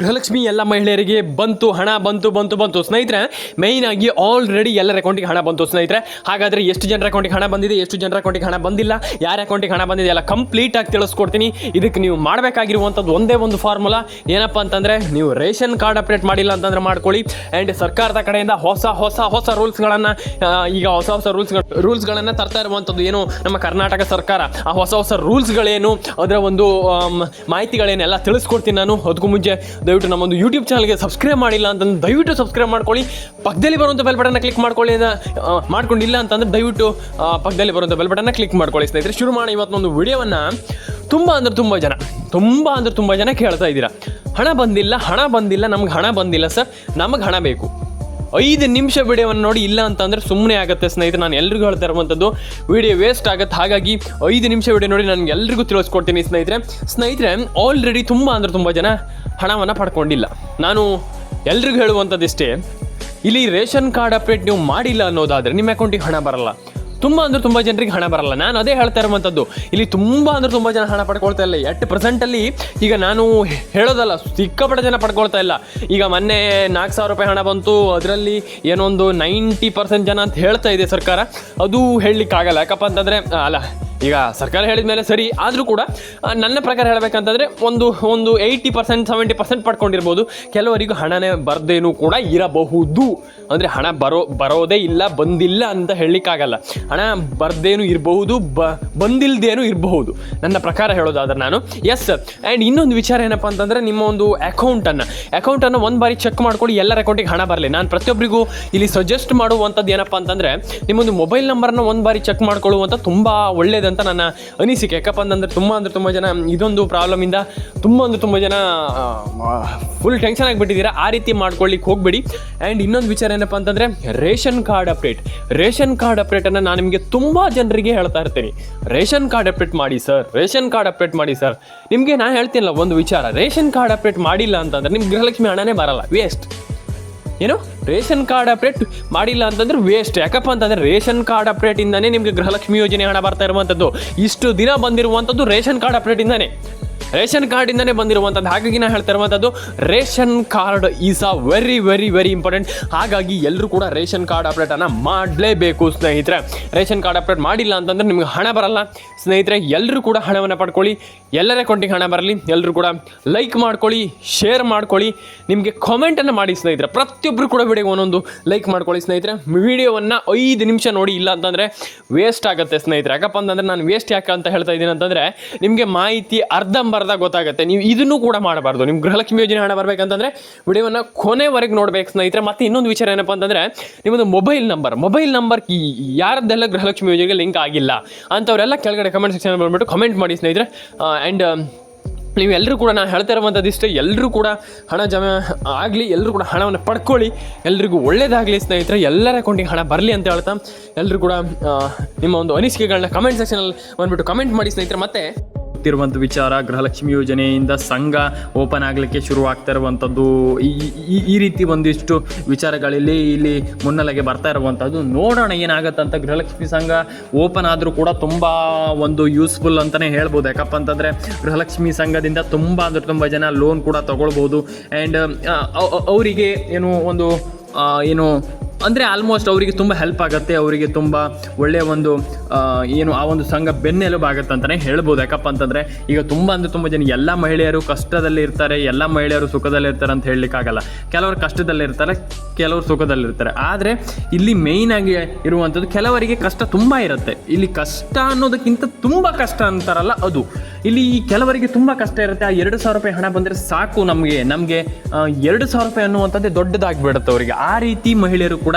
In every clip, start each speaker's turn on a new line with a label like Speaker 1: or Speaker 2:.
Speaker 1: ಗೃಹಲಕ್ಷ್ಮಿ ಎಲ್ಲ ಮಹಿಳೆಯರಿಗೆ ಬಂತು, ಹಣ ಬಂತು ಬಂತು ಬಂತು. ಸ್ನೇಹಿತರೆ ಮೇಯ್ನ್ ಆಗಿ ಆಲ್ರೆಡಿ ಎಲ್ಲರ ಅಕೌಂಟಿಗೆ ಹಣ ಬಂತು ಸ್ನೇಹಿತರೆ. ಹಾಗಾದರೆ ಎಷ್ಟು ಜನರ ಅಕೌಂಟಿಗೆ ಹಣ ಬಂದಿದೆ, ಎಷ್ಟು ಜನರ ಅಕೌಂಟಿಗೆ ಹಣ ಬಂದಿಲ್ಲ, ಯಾರ ಅಕೌಂಟಿಗೆ ಹಣ ಬಂದಿದೆ ಎಲ್ಲ ಕಂಪ್ಲೀಟ್ ಆಗಿ ತಿಳಿಸ್ಕೊಡ್ತೀನಿ. ಇದಕ್ಕೆ ನೀವು ಮಾಡಬೇಕಾಗಿರುವಂಥದ್ದು ಒಂದೇ ಒಂದು ಫಾರ್ಮುಲಾ ಏನಪ್ಪ ಅಂತಂದರೆ, ನೀವು ರೇಷನ್ ಕಾರ್ಡ್ ಅಪ್ಡೇಟ್ ಮಾಡಿಲ್ಲ ಅಂತಂದ್ರೆ ಮಾಡ್ಕೊಳ್ಳಿ. ಆ್ಯಂಡ್ ಸರ್ಕಾರದ ಕಡೆಯಿಂದ ಹೊಸ ಹೊಸ ಹೊಸ ರೂಲ್ಸ್ಗಳನ್ನು ಈಗ ಹೊಸ ಹೊಸ ರೂಲ್ಸ್ ರೂಲ್ಸ್ಗಳನ್ನು ತರ್ತಾ ಇರುವಂಥದ್ದು ಏನು? ನಮ್ಮ ಕರ್ನಾಟಕ ಸರ್ಕಾರ, ಆ ಹೊಸ ಹೊಸ ರೂಲ್ಸ್ಗಳೇನು ಅದರ ಒಂದು ಮಾಹಿತಿಗಳೇನೆಲ್ಲ ತಿಳಿಸ್ಕೊಡ್ತೀನಿ ನಾನು. ಅದಕ್ಕೂ ಮುಂಚೆ ದಯವಿಟ್ಟು ನಮ್ಮೊಂದು ಯೂಟ್ಯೂಬ್ ಚಾನಲ್ಗೆ ಸಬ್ಸ್ಕ್ರೈಬ್ ಮಾಡಿಲ್ಲ ಅಂತಂದ್ರೆ ದಯವಿಟ್ಟು ಸಬ್ಸ್ಕ್ರೈಬ್ ಮಾಡ್ಕೊಳ್ಳಿ. ಪಕ್ಕದಲ್ಲಿ ಬರುವಂಥ ಬೆಲ್ ಬಟನ್ನ ಕ್ಲಿಕ್ ಮಾಡ್ಕೊಳ್ಳಿ ಮಾಡ್ಕೊಂಡಿಲ್ಲ ಅಂತಂದ್ರೆ ದಯವಿಟ್ಟು ಪಕ್ಕದಲ್ಲಿ ಬರುವಂಥ ಬೆಲ್ ಬಟನ್ನ ಕ್ಲಿಕ್ ಮಾಡ್ಕೊಳ್ಳಿ ಸ್ನೇಹಿತರೆ. ಶುರು ಮಾಡಿ ಇವತ್ತೊಂದು ವಿಡಿಯೋವನ್ನು. ತುಂಬ ಅಂದ್ರೆ ತುಂಬ ಜನ, ತುಂಬ ಅಂದ್ರೆ ತುಂಬ ಜನ ಕೇಳ್ತಾ ಇದ್ದೀರಾ. ಹಣ ಬಂದಿಲ್ಲ ಹಣ ಬಂದಿಲ್ಲ, ನಮ್ಗೆ ಹಣ ಬಂದಿಲ್ಲ ಸರ್. ನಮಗೆ ಹಣ ಬೇಕು. ಐದು ನಿಮಿಷ ವಿಡಿಯೋವನ್ನು ನೋಡಿ, ಇಲ್ಲ ಅಂತಂದರೆ ಸುಮ್ಮನೆ ಆಗುತ್ತೆ ಸ್ನೇಹಿತರೆ, ನಾನು ಎಲ್ರಿಗೂ ಹೇಳ್ತಾ ಇರುವಂಥದ್ದು, ವಿಡಿಯೋ ವೇಸ್ಟ್ ಆಗುತ್ತೆ. ಹಾಗಾಗಿ ಐದು ನಿಮಿಷ ವಿಡಿಯೋ ನೋಡಿ ನಾನು ಎಲ್ರಿಗೂ ತಿಳಿಸ್ಕೊಡ್ತೀನಿ ಸ್ನೇಹಿತರೆ. ಸ್ನೇಹಿತರೆ ಆಲ್ರೆಡಿ ತುಂಬ ಅಂದರೆ ತುಂಬ ಜನ ಹಣವನ್ನು ಪಡ್ಕೊಂಡಿಲ್ಲ. ನಾನು ಎಲ್ರಿಗೂ ಹೇಳುವಂಥದ್ದಿಷ್ಟೇ, ಇಲ್ಲಿ ರೇಷನ್ ಕಾರ್ಡ್ ಅಪ್ಡೇಟ್ ನೀವು ಮಾಡಿಲ್ಲ ಅನ್ನೋದಾದರೆ ನಿಮ್ಮ ಅಕೌಂಟಿಗೆ ಹಣ ಬರಲ್ಲ. ತುಂಬ ಅಂದ್ರೆ ತುಂಬ ಜನರಿಗೆ ಹಣ ಬರಲ್ಲ. ನಾನು ಅದೇ ಹೇಳ್ತಾ ಇರುವಂಥದ್ದು ಇಲ್ಲಿ ತುಂಬ ಅಂದ್ರೆ ತುಂಬ ಜನ ಹಣ ಪಡ್ಕೊಳ್ತಾ ಇಲ್ಲ. ಎಟ್ ಪ್ರೆಸೆಂಟಲ್ಲಿ ಈಗ ನಾನು ಹೇಳೋದಲ್ಲ, ಸಿಕ್ಕಾಪಟ್ಟೆ ಜನ ಪಡ್ಕೊಳ್ತಾ ಇಲ್ಲ. ಈಗ ಮೊನ್ನೆ ನಾಲ್ಕು ಸಾವಿರ ರೂಪಾಯಿ ಹಣ ಬಂತು. ಅದರಲ್ಲಿ ಏನೊಂದು ನೈಂಟಿ ಪರ್ಸೆಂಟ್ ಜನ ಅಂತ ಹೇಳ್ತಾ ಇದೆ ಸರ್ಕಾರ. ಅದು ಹೇಳಲಿಕ್ಕಾಗಲ್ಲ. ಯಾಕಪ್ಪ ಅಂತಂದರೆ, ಅಲ್ಲ ಈಗ ಸರ್ಕಾರ ಹೇಳಿದ ಮೇಲೆ ಸರಿ, ಆದರೂ ಕೂಡ ನನ್ನ ಪ್ರಕಾರ ಹೇಳಬೇಕಂತಂದರೆ ಒಂದು ಒಂದು ಏಯ್ಟಿ ಪರ್ಸೆಂಟ್ ಸೆವೆಂಟಿ ಪರ್ಸೆಂಟ್ ಪಡ್ಕೊಂಡಿರ್ಬೋದು. ಕೆಲವರಿಗೂ ಹಣನೇ ಬರ್ದೇನೂ ಕೂಡ ಇರಬಹುದು. ಅಂದರೆ ಹಣ ಬರೋ, ಬರೋದೇ ಇಲ್ಲ, ಬಂದಿಲ್ಲ ಅಂತ ಹೇಳಲಿಕ್ಕಾಗಲ್ಲ. ಹಣ ಬರ್ದೇನು ಇರಬಹುದು, ಬ, ಬಂದಿಲ್ದೇನು ಇರಬಹುದು. ನನ್ನ ಪ್ರಕಾರ ಹೇಳೋದಾದ್ರೆ ನಾನು ಎಸ್ ಆ್ಯಂಡ್ ಇನ್ನೊಂದು ವಿಚಾರ ಏನಪ್ಪ ಅಂತಂದರೆ ನಿಮ್ಮ ಒಂದು ಅಕೌಂಟನ್ನು ಅಕೌಂಟನ್ನು ಒಂದು ಬಾರಿ ಚೆಕ್ ಮಾಡ್ಕೊಳ್ಳಿ ಎಲ್ಲರ ಅಕೌಂಟಿಗೆ ಹಣ ಬರಲಿ. ನಾನು ಪ್ರತಿಯೊಬ್ಬರಿಗೂ ಇಲ್ಲಿ ಸಜೆಸ್ಟ್ ಮಾಡುವಂಥದ್ದು ಏನಪ್ಪ ಅಂತಂದರೆ, ನಿಮ್ಮೊಂದು ಮೊಬೈಲ್ ನಂಬರನ್ನು ಒಂದು ಬಾರಿ ಚೆಕ್ ಮಾಡ್ಕೊಳ್ಳುವಂಥ ತುಂಬ ಒಳ್ಳೇದಂತ ನನ್ನ ಅನಿಸಿಕೆ. ಯಾಕಪ್ಪ ಅಂತಂದರೆ ತುಂಬ ಅಂದರೆ ತುಂಬ ಜನ ಇದೊಂದು ಪ್ರಾಬ್ಲಮಿಂದ ತುಂಬ ಅಂದರೆ ತುಂಬ ಜನ ಫುಲ್ ಟೆನ್ಷನ್ ಆಗಿಬಿಟ್ಟಿದ್ದೀರಾ. ಆ ರೀತಿ ಮಾಡ್ಕೊಳ್ಳಿಕ್ಕೆ ಹೋಗಬೇಡಿ. ಆ್ಯಂಡ್ ಇನ್ನೊಂದು ವಿಚಾರ ಏನಪ್ಪ ಅಂತಂದರೆ, ration card update ration card ಅಪ್ಡೇಟನ್ನು ನಾನು ನಿಮಗೆ ತುಂಬ ಜನರಿಗೆ ಹೇಳ್ತಾ ಇರ್ತೀನಿ. ರೇಷನ್ ಕಾರ್ಡ್ ಅಪ್ಡೇಟ್ ಮಾಡಿ ಸರ್. ರೇಷನ್ ಕಾರ್ಡ್ ಅಪ್ಡೇಟ್ ಮಾಡಿ ಸರ್. ನಿಮಗೆ ನಾನು ಹೇಳ್ತೀನಲ್ಲ, ಒಂದು ವಿಚಾರ. ರೇಷನ್ ಕಾರ್ಡ್ ಅಪ್ಡೇಟ್ ಮಾಡಿಲ್ಲ ಅಂತಂದರೆ ನಿಮ್ಗೆ ಗೃಹಲಕ್ಷ್ಮಿ ಹಣನೇ ಬರಲ್ಲ. ವೇಸ್ಟ್ ಏನು? ರೇಷನ್ ಕಾರ್ಡ್ ಅಪ್ಡೇಟ್ ಮಾಡಿಲ್ಲ ಅಂತಂದ್ರೆ ವೇಸ್ಟ್ ಯಾಕಪ್ಪ ಅಂತಂದ್ರೆ ರೇಷನ್ ಕಾರ್ಡ್ ಅಪ್ಡೇಟಿಂದಾನೇ ನಿಮಗೆ ಗೃಹಲಕ್ಷ್ಮಿ ಯೋಜನೆ ಹಣ ಬರ್ತಾ ಇರುವಂಥದ್ದು. ಇಷ್ಟು ದಿನ ಬಂದಿರುವಂಥದ್ದು ರೇಷನ್ ಕಾರ್ಡ್ ಅಪ್ಡೇಟಿಂದಾನೇ ರೇಷನ್ ಕಾರ್ಡಿಂದನೇ ಬಂದಿರುವಂಥದ್ದು. ಹಾಗಾಗಿ ನಾನು ಹೇಳ್ತಾ ಇರುವಂಥದ್ದು, ration card is a very very very important ಹಾಗಾಗಿ ಎಲ್ಲರೂ ಕೂಡ ರೇಷನ್ ಕಾರ್ಡ್ ಅಪ್ಡೇಟ್ ಅನ್ನ ಮಾಡಲೇಬೇಕು, ಸ್ನೇಹಿತರೆ. ರೇಷನ್ ಕಾರ್ಡ್ ಅಪ್ಡೇಟ್ ಮಾಡಿಲ್ಲ ಅಂತಂದ್ರೆ ನಿಮ್ಗೆ ಹಣ ಬರಲ್ಲ. ಸ್ನೇಹಿತರೆ ಎಲ್ಲರೂ ಕೂಡ ಹಣವನ್ನು ಪಡ್ಕೊಳ್ಳಿ. ಎಲ್ಲರ ಅಕೌಂಟಿಗೆ ಹಣ ಬರಲಿ ಎಲ್ಲರೂ ಕೂಡ ಲೈಕ್ ಮಾಡ್ಕೊಳ್ಳಿ ಶೇರ್ ಮಾಡ್ಕೊಳ್ಳಿ. ನಿಮಗೆ ಕಾಮೆಂಟನ್ನು ಮಾಡಿ ಸ್ನೇಹಿತರೆ. ಪ್ರತಿಯೊಬ್ಬರು ಕೂಡ ವಿಡಿಯೋ ಒಂದೊಂದು ಲೈಕ್ ಮಾಡ್ಕೊಳ್ಳಿ ಸ್ನೇಹಿತರೆ. ವಿಡಿಯೋವನ್ನು ಐದು ನಿಮಿಷ ನೋಡಿ ಇಲ್ಲ ಅಂತಂದರೆ ವೇಸ್ಟ್ ಆಗುತ್ತೆ ಸ್ನೇಹಿತರೆ. ಯಾಕಪ್ಪ ಅಂತಂದರೆ ನಾನು ವೇಸ್ಟ್ ಯಾಕೆ ಅಂತ ಹೇಳ್ತಾ ಇದ್ದೀನಿ ಅಂತಂದರೆ, ನಿಮಗೆ ಮಾಹಿತಿ ಅರ್ಧಂಬರ್ಧ ಗೊತ್ತಾಗುತ್ತೆ. ನೀವು ಇದನ್ನು ಕೂಡ ಮಾಡಬಾರ್ದು. ನಿಮ್ಮ ಗೃಹಲಕ್ಷ್ಮಿ ಯೋಜನೆ ಹಣ ಬರಬೇಕಂತಂದರೆ ವಿಡಿಯೋವನ್ನು ಕೊನೆವರೆಗೆ ನೋಡ್ಬೇಕು ಸ್ನೇಹಿತರೆ. ಮತ್ತೆ ಇನ್ನೊಂದು ವಿಚಾರ ಏನಪ್ಪ ಅಂತಂದ್ರೆ, ನಿಮ್ಮದು ಮೊಬೈಲ್ ನಂಬರ್. ಮೊಬೈಲ್ ನಂಬರ್ ಯಾರದ್ದೆಲ್ಲ ಗೃಹಲಕ್ಷ್ಮಿ ಯೋಜನೆಗೆ ಲಿಂಕ್ ಆಗಿಲ್ಲ ಅಂಥವರೆಲ್ಲ ಕೆಳಗಡೆ ಕಮೆಂಟ್ ಸೆಕ್ಷನ್ ಬಂದ್ಬಿಟ್ಟು ಕಮೆಂಟ್ ಮಾಡಿ ಸ್ನೇಹಿತರೆ. ಆ್ಯಂಡ್ ನೀವು ಎಲ್ಲರೂ ಕೂಡ ನಾನು ಹೇಳ್ತಾ ಇರುವಂಥದ್ದು ಇಷ್ಟೇ. ಎಲ್ಲರೂ ಕೂಡ ಹಣ ಜಮಾ ಆಗಲಿ ಎಲ್ಲರೂ ಕೂಡ ಹಣವನ್ನು ಪಡ್ಕೊಳ್ಳಿ. ಎಲ್ರಿಗೂ ಒಳ್ಳೇದಾಗಲಿ ಸ್ನೇಹಿತರೆ. ಎಲ್ಲರ ಅಕೌಂಟಿಗೆ ಹಣ ಬರಲಿ ಅಂತ ಹೇಳ್ತಾ ಎಲ್ಲರೂ ಕೂಡ ನಿಮ್ಮ ಒಂದು ಅನಿಸಿಕೆಗಳನ್ನ ಕಮೆಂಟ್ ಸೆಕ್ಷನಲ್ಲಿ ಬಂದ್ಬಿಟ್ಟು ಕಮೆಂಟ್ ಮಾಡಿ ಸ್ನೇಹಿತರೆ. ಮತ್ತೆ ಗೊತ್ತಿರುವಂಥ ವಿಚಾರ, ಗೃಹಲಕ್ಷ್ಮಿ ಯೋಜನೆಯಿಂದ ಸಂಘ ಓಪನ್ ಆಗಲಿಕ್ಕೆ ಶುರು ಆಗ್ತಾ ಇರುವಂಥದ್ದು. ಈ, ಈ- ರೀತಿ ಒಂದಿಷ್ಟು ವಿಚಾರಗಳಲ್ಲಿ ಇಲ್ಲಿ ಮುನ್ನೆಲೆಗೆ ಬರ್ತಾ ಇರುವಂಥದ್ದು. ನೋಡೋಣ ಏನಾಗುತ್ತೆ ಅಂತ ಗೃಹಲಕ್ಷ್ಮಿ ಸಂಘ ಓಪನ್ ಆದರೂ ಕೂಡ ತುಂಬ ಒಂದು ಯೂಸ್ಫುಲ್ ಅಂತಲೇ ಹೇಳ್ಬೋದು. ಯಾಕಪ್ಪ ಅಂತಂದರೆ ಗೃಹಲಕ್ಷ್ಮಿ ಸಂಘದಿಂದ ತುಂಬ ಅಂದರೆ ತುಂಬ ಜನ ಲೋನ್ ಕೂಡ ತಗೊಳ್ಬೋದು. ಆ್ಯಂಡ್ ಅವರಿಗೆ ಏನು ಒಂದು ಏನು ಅಂದರೆ ಆಲ್ಮೋಸ್ಟ್ ಅವರಿಗೆ ತುಂಬ ಹೆಲ್ಪ್ ಆಗುತ್ತೆ, ಅವರಿಗೆ ತುಂಬ ಒಳ್ಳೆಯ ಒಂದು ಏನು ಆ ಒಂದು ಸಂಘ ಬೆನ್ನೆಲುಬು ಆಗುತ್ತೆ ಅಂತಲೇ ಹೇಳ್ಬೋದು. ಯಾಕಪ್ಪ ಅಂತಂದರೆ ಈಗ ತುಂಬ ಅಂದರೆ ತುಂಬ ಜನ ಎಲ್ಲ ಮಹಿಳೆಯರು ಕಷ್ಟದಲ್ಲಿ ಇರ್ತಾರೆ, ಎಲ್ಲ ಮಹಿಳೆಯರು ಸುಖದಲ್ಲಿ ಇರ್ತಾರೆ ಅಂತ ಹೇಳಲಿಕ್ಕಾಗಲ್ಲ ಕೆಲವರು ಕಷ್ಟದಲ್ಲಿ ಇರ್ತಾರೆ, ಕೆಲವರು ಸುಖದಲ್ಲಿರ್ತಾರೆ ಆದರೆ ಇಲ್ಲಿ ಮೇಯ್ನ್ ಆಗಿ ಇರುವಂಥದ್ದು ಕೆಲವರಿಗೆ ಕಷ್ಟ ತುಂಬ ಇರುತ್ತೆ. ಇಲ್ಲಿ ಕಷ್ಟ ಅನ್ನೋದಕ್ಕಿಂತ ತುಂಬ ಕಷ್ಟ ಅಂತಾರಲ್ಲ ಅದು. ಇಲ್ಲಿ ಕೆಲವರಿಗೆ ತುಂಬ ಕಷ್ಟ ಇರುತ್ತೆ. ಆ ಎರಡು ಸಾವಿರ ರೂಪಾಯಿ ಹಣ ಬಂದರೆ ಸಾಕು ನಮಗೆ. ನಮಗೆ ಎರಡು ಸಾವಿರ ರೂಪಾಯಿ ಅನ್ನುವಂಥದ್ದೇ ದೊಡ್ಡದಾಗಿಬಿಡುತ್ತೆ ಅವರಿಗೆ. ಆ ರೀತಿ ಮಹಿಳೆಯರು ಕೂಡ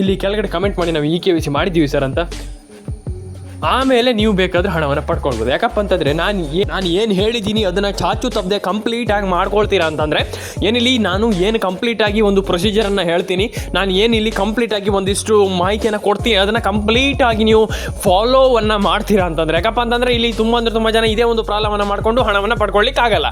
Speaker 1: ಇಲ್ಲಿ ಕೆಳಗಡೆ ಕಮೆಂಟ್ ಮಾಡಿ ನಾವು ಈ ಕೆ ವಿ ಸಿ ಮಾಡಿದ್ದೀವಿ ಸರ್ ಅಂತ. ಆಮೇಲೆ ನೀವು ಬೇಕಾದ್ರೆ ಹಣವನ್ನು ಪಡ್ಕೊಳ್ಬೋದು. ಯಾಕಪ್ಪ ಅಂತಂದರೆ ನಾನು ನಾನು ಏನು ಹೇಳಿದ್ದೀನಿ ಅದನ್ನು ಚಾಚು ತಪ್ಪದೆ ಕಂಪ್ಲೀಟಾಗಿ ಮಾಡ್ಕೊಳ್ತೀರಾ ಅಂತಂದರೆ, ಏನಿಲ್ಲಿ ನಾನು ಏನು ಕಂಪ್ಲೀಟಾಗಿ ಒಂದು ಪ್ರೊಸೀಜರನ್ನು ಹೇಳ್ತೀನಿ, ನಾನು ಏನಿಲ್ಲಿ ಕಂಪ್ಲೀಟಾಗಿ ಒಂದಿಷ್ಟು ಮಾಹಿತಿಯನ್ನು ಕೊಡ್ತೀನಿ, ಅದನ್ನು ಕಂಪ್ಲೀಟಾಗಿ ನೀವು ಫಾಲೋವನ್ನು ಮಾಡ್ತೀರಾ ಅಂತಂದರೆ, ಯಾಕಪ್ಪ ಅಂತಂದರೆ ಇಲ್ಲಿ ತುಂಬ ಅಂದರೆ ತುಂಬ ಜನ ಇದೇ ಒಂದು ಪ್ರಾಬ್ಲಮನ್ನು ಮಾಡಿಕೊಂಡು ಹಣವನ್ನು ಪಡ್ಕೊಳ್ಳಿಕ್ಕಾಗಲ್ಲ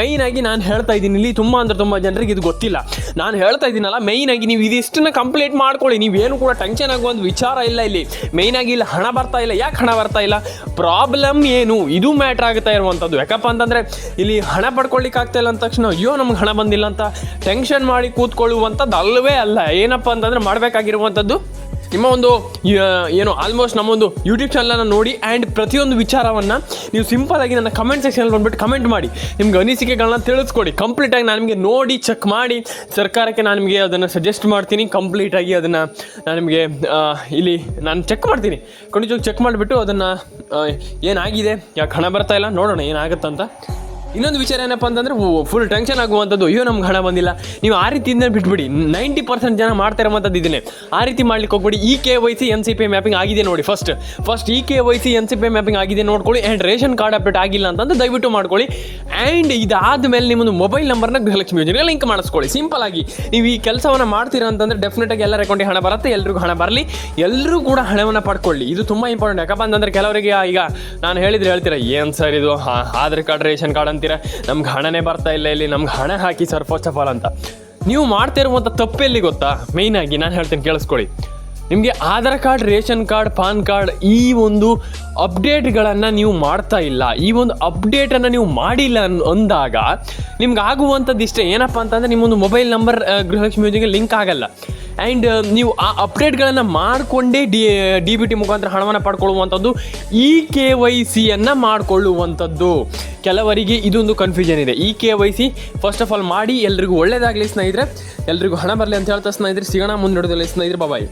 Speaker 1: ಮೈನಾಗಿ ನಾನು ಹೇಳ್ತಾ ಇದ್ದೀನಿ, ಇಲ್ಲಿ ತುಂಬ ಅಂದರೆ ತುಂಬ ಜನರಿಗೆ ಇದು ಗೊತ್ತಿಲ್ಲ. ನಾನು ಹೇಳ್ತಾ ಇದ್ದೀನಲ್ಲ ಮೈನಾಗಿ ನೀವು ಇದಿಷ್ಟನ್ನು ಕಂಪ್ಲೀಟ್ ಮಾಡ್ಕೊಳ್ಳಿ, ನೀವೇನು ಕೂಡ ಟೆನ್ಷನ್ ಆಗುವ ಒಂದು ವಿಚಾರ ಇಲ್ಲ ಇಲ್ಲಿ. ಮೈನಾಗಿ ಇಲ್ಲಿ ಹಣ ಬರ್ತಾ ಇಲ್ಲ ಯಾಕೆ ಹಣ ಬರ್ತಾ ಇಲ್ಲ? ಪ್ರಾಬ್ಲಮ್ ಏನು? ಇದು ಮ್ಯಾಟ್ರ್ ಆಗ್ತಾ ಇರುವಂಥದ್ದು. ಯಾಕಪ್ಪ ಅಂತಂದರೆ, ಇಲ್ಲಿ ಹಣ ಪಡ್ಕೊಳ್ಳಿಕ್ಕೆ ಆಗ್ತಾ ಇಲ್ಲ ಅಂದ ತಕ್ಷಣ, ಅಯ್ಯೋ, ನಮ್ಗೆ ಹಣ ಬಂದಿಲ್ಲ ಅಂತ ಟೆನ್ಷನ್ ಮಾಡಿ ಕೂತ್ಕೊಳ್ಳುವಂಥದ್ದು ಅಲ್ಲವೇ ಅಲ್ಲ. ಏನಪ್ಪ ಅಂತಂದರೆ, ಮಾಡಬೇಕಾಗಿರುವಂಥದ್ದು ನಿಮ್ಮ ಒಂದು ಏನು ಆಲ್ಮೋಸ್ಟ್ ನಮ್ಮೊಂದು ಯೂಟ್ಯೂಬ್ ಚಾನಲನ್ನು ನೋಡಿ ಆ್ಯಂಡ್ ಪ್ರತಿಯೊಂದು ವಿಚಾರವನ್ನು ನೀವು ಸಿಂಪಲಾಗಿ ನನ್ನ ಕಮೆಂಟ್ ಸೆಕ್ಷನಲ್ಲಿ ಬಂದುಬಿಟ್ಟು ಕಮೆಂಟ್ ಮಾಡಿ. ನಿಮ್ಗೆ ಅನಿಸಿಕೆಗಳನ್ನ ತಿಳಿಸ್ಕೊಡಿ. ಕಂಪ್ಲೀಟಾಗಿ ನಾನು ನಿಮಗೆ ನೋಡಿ ಚೆಕ್ ಮಾಡಿ. ಸರ್ಕಾರಕ್ಕೆ ನಾನು ನಿಮಗೆ ಅದನ್ನು ಸಜೆಸ್ಟ್ ಮಾಡ್ತೀನಿ. ಕಂಪ್ಲೀಟಾಗಿ ಅದನ್ನು ನಾನು ನಿಮಗೆ ಇಲ್ಲಿ ನಾನು ಚೆಕ್ ಮಾಡ್ತೀನಿ. ಖಂಡಿತವಾಗಿ ಚೆಕ್ ಮಾಡಿಬಿಟ್ಟು ಅದನ್ನು ಏನಾಗಿದೆ? ಯಾಕೆ ಹಣ ಬರ್ತಾ ಇಲ್ಲ? ನೋಡೋಣ ಏನಾಗುತ್ತಂತ. ಇನ್ನೊಂದು ವಿಚಾರ ಏನಪ್ಪ ಅಂತಂದ್ರೆ ಫುಲ್ ಟೆನ್ಷನ್ ಆಗುವಂಥದ್ದು. ಅಯ್ಯೋ, ನಮ್ಗೆ ಹಣ ಬಂದಿಲ್ಲ. ನೀವು ಆ ರೀತಿಯಿಂದ ಬಿಟ್ಬಿಡಿ. ನೈಂಟಿ ಪರ್ಸೆಂಟ್ ಜನ ಮಾಡ್ತಾ ಇರುವಂಥದ್ದು ಇದನ್ನೇ. ಆ ರೀತಿ ಮಾಡ್ಲಿಕ್ಕೆ ಹೋಗ್ಬಿಡಿ. E K Y C N C P mapping ಆಗಿದೆ ನೋಡಿ first first E K Y C N C P mapping ಆಗಿದೆ ನೋಡ್ಕೊಳ್ಳಿ. ಆ್ಯಂಡ್ ರೇಷನ್ ಕಾರ್ಡ್ ಅಪ್ಡೇಟ್ ಆಗಿಲ್ಲ ಅಂತಂದು ದಯವಿಟ್ಟು ಮಾಡ್ಕೊಳ್ಳಿ. ಆ್ಯಂಡ್ ಇದಾದ ಮೇಲೆ ನಿಮ್ಮದು ಮೊಬೈಲ್ ನಂಬರ್ನ ಗೃಹಲಕ್ಷ್ಮಿ ಯೋಜನೆಗೆ ಲಿಂಕ್ ಮಾಡಿಸ್ಕೊಳ್ಳಿ. ಸಿಂಪಲ್ ಆಗಿ. ನೀವು ಈ ಕೆಲಸವನ್ನು ಮಾಡ್ತೀರಾ ಅಂತಂದ್ರೆ ಡೆಫಿನೆಟ್ ಆಗಿ ಎಲ್ಲರ ಅಕೌಂಟಿಗೆ ಹಣ ಬರುತ್ತೆ. ಎಲ್ರಿಗೂ ಹಣ ಬರಲಿ. ಎಲ್ಲರೂ ಕೂಡ ಹಣವನ್ನು ಪಡ್ಕೊಳ್ಳಿ. ಇದು ತುಂಬ ಇಂಪಾರ್ಟೆಂಟ್ ಯಾಕಪ್ಪ ಅಂತಂದ್ರೆ ಕೆಲವರಿಗೆ ಈಗ ನಾನು ಹೇಳಿದ್ರೆ ಹೇಳ್ತೀರಾ, ಏನು ಸರ್ ಇದು? ಆಧಾರ್ ಕಾರ್ಡ್, ರೇಷನ್ ಕಾರ್ಡ್ ಅಂತೀರ ನಮ್ಗೆ ಹಣನೇ ಬರ್ತಾ ಇಲ್ಲ ಇಲ್ಲಿ, ನಮ್ಗೆ ಹಣ ಹಾಕಿ ಸರ್ ಫಸ್ಟ್ ಆಫ್ ಆಲ್ ಅಂತ. ನೀವು ಮಾಡ್ತಾ ತಪ್ಪು ತಪ್ಪೆಲ್ಲಿ ಗೊತ್ತಾ? ಮೇಯ್ನಾಗಿ ನಾನು ಹೇಳ್ತೀನಿ ಕೇಳಿಸ್ಕೊಳ್ಳಿ. ನಿಮಗೆ Aadhaar card, ration card, PAN card ಈ ಒಂದು ಅಪ್ಡೇಟ್ಗಳನ್ನು ನೀವು ಮಾಡ್ತಾ ಇಲ್ಲ. ಈ ಒಂದು ಅಪ್ಡೇಟನ್ನು ನೀವು ಮಾಡಿಲ್ಲ ಅಂದಾಗ ನಿಮ್ಗೆ ಆಗುವಂಥದ್ದು ಇಷ್ಟೇ ಏನಪ್ಪ ಅಂತಂದರೆ ನಿಮ್ಮೊಂದು ಮೊಬೈಲ್ ನಂಬರ್ ಗೃಹಲಕ್ಷ್ಮಿ ಯೋಜನೆಗೆ ಲಿಂಕ್ ಆಗಲ್ಲ. ಆ್ಯಂಡ್ ನೀವು ಆ ಅಪ್ಡೇಟ್ಗಳನ್ನು ಮಾಡಿಕೊಂಡೇ ಡಿ ಡಿ ಬಿ ಟಿ ಮುಖಾಂತರ ಹಣವನ್ನು ಪಡ್ಕೊಳ್ಳುವಂಥದ್ದು ಇ ಕೆ ವೈ ಸಿಯನ್ನು ಮಾಡಿಕೊಳ್ಳುವಂಥದ್ದು. ಕೆಲವರಿಗೆ ಇದೊಂದು ಕನ್ಫ್ಯೂಷನ್ ಇದೆ. E K Y C first of all ಮಾಡಿ ಎಲ್ರಿಗೂ ಒಳ್ಳೇದಾಗಲಿ ಸ್ನೇಹಿತರೆ. ಎಲ್ರಿಗೂ ಹಣ ಬರಲಿ ಅಂತ ಹೇಳ್ತಾ ಸ್ನೇಹಿತರೆ. ಸಿಗೋಣ ಮುಂದೆ ಸ್ನೇಹಿತರೆ. ಬಾಯ್